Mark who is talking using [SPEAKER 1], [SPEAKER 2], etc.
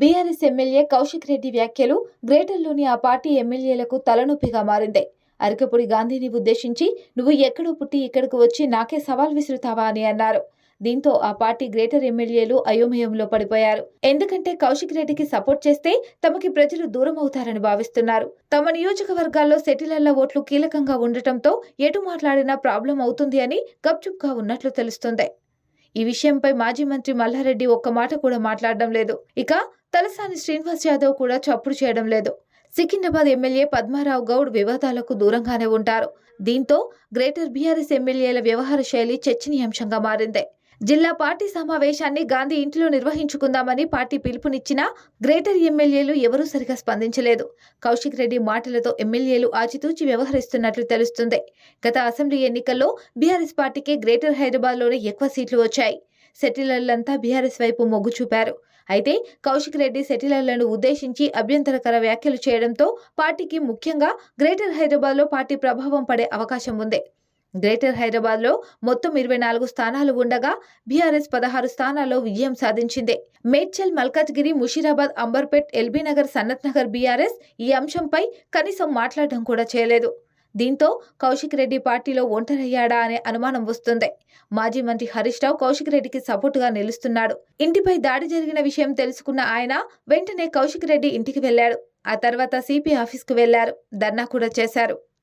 [SPEAKER 1] BRS MLA Kaushik Reddy వ్యాఖ్యలు గ్రేటర్లోని ఆ party ఎమ్మెల్యేలకు తలనొప్పిగా మారింది. అరకపూడి గాంధీని ఉద్దేశించి నువ్వు ఎక్కడో పుట్టి ఇక్కడకు వచ్చి నాకే సవాల్ విసురుతావా అని అన్నారు. దీంతో ఆ పార్టీ గ్రేటర్ ఎమ్మెల్యేలు అయోమయంలో పడిపోయారు. ఎందుకంటే కౌశిక్ రెడ్డికి సపోర్ట్ చేస్తే తమకి ప్రజలు దూరం అవుతారని భావిస్తున్నారు. తమ నియోజకవర్గాల్లో సెటిలర్ల ఓట్లు కీలకంగా ఉండటంతో ఎటు మాట్లాడినా ప్రాబ్లం అవుతుంది అని గప్చుప్గా ఉన్నట్లు తెలుస్తుంది. ఈ విషయంపై మాజీ మంత్రి మల్లారెడ్డి ఒక్క మాట కూడా మాట్లాడడం లేదు. ఇక తలసాని శ్రీనివాస్ యాదవ్ కూడా చప్పుడు చేయడం లేదు. సికింద్రాబాద్ ఎమ్మెల్యే పద్మారావు గౌడ్ వివాదాలకు దూరంగానే ఉంటారు. దీంతో గ్రేటర్ బీఆర్ఎస్ ఎమ్మెల్యేల వ్యవహార శైలి చర్చనీయాంశంగా మారింది. జిల్లా పార్టీ సమావేశాన్ని గాంధీ ఇంట్లో నిర్వహించుకుందామని పార్టీ పిలుపునిచ్చినా గ్రేటర్ ఎమ్మెల్యేలు ఎవరూ సరిగా స్పందించలేదు. కౌశిక్ రెడ్డి మాటలతో ఎమ్మెల్యేలు ఆచితూచి వ్యవహరిస్తున్నట్లు తెలుస్తుంది. గత అసెంబ్లీ ఎన్నికల్లో బీఆర్ఎస్ పార్టీకి గ్రేటర్ హైదరాబాద్లోనే ఎక్కువ సీట్లు వచ్చాయి. సెటిలర్లంతా బీఆర్ఎస్ వైపు మొగ్గు చూపారు. అయితే కౌశిక్ రెడ్డి సెటిలర్లను ఉద్దేశించి అభ్యంతరకర వ్యాఖ్యలు చేయడంతో పార్టీకి ముఖ్యంగా గ్రేటర్ హైదరాబాద్లో పార్టీ ప్రభావం పడే అవకాశం ఉంది. గ్రేటర్ హైదరాబాద్లో మొత్తం ఇరవై నాలుగు స్థానాలు ఉండగా బీఆర్ఎస్ పదహారు స్థానాల్లో విజయం సాధించింది. మేడ్చల్ మల్కాజ్గిరి ముషీరాబాద్ అంబర్పేట్ ఎల్బీనగర్ సన్నత్నగర్ సన్నత్ నగర్ బీఆర్ఎస్ ఈ అంశంపై కనీసం మాట్లాడడం కూడా చేయలేదు. దీంతో కౌశిక్ రెడ్డి పార్టీలో ఒంటరయ్యాడా అనే అనుమానం వస్తుంది. మాజీ మంత్రి హరీష్ రావు కౌశిక్ రెడ్డికి సపోర్టుగా నిలుస్తున్నాడు. ఇంటిపై దాడి జరిగిన విషయం తెలుసుకున్న ఆయన వెంటనే కౌశిక్ రెడ్డి ఇంటికి వెళ్ళాడు ఆ తర్వాత సిపి ఆఫీస్కు వెళ్ళారు ధర్నా కూడా చేశారు.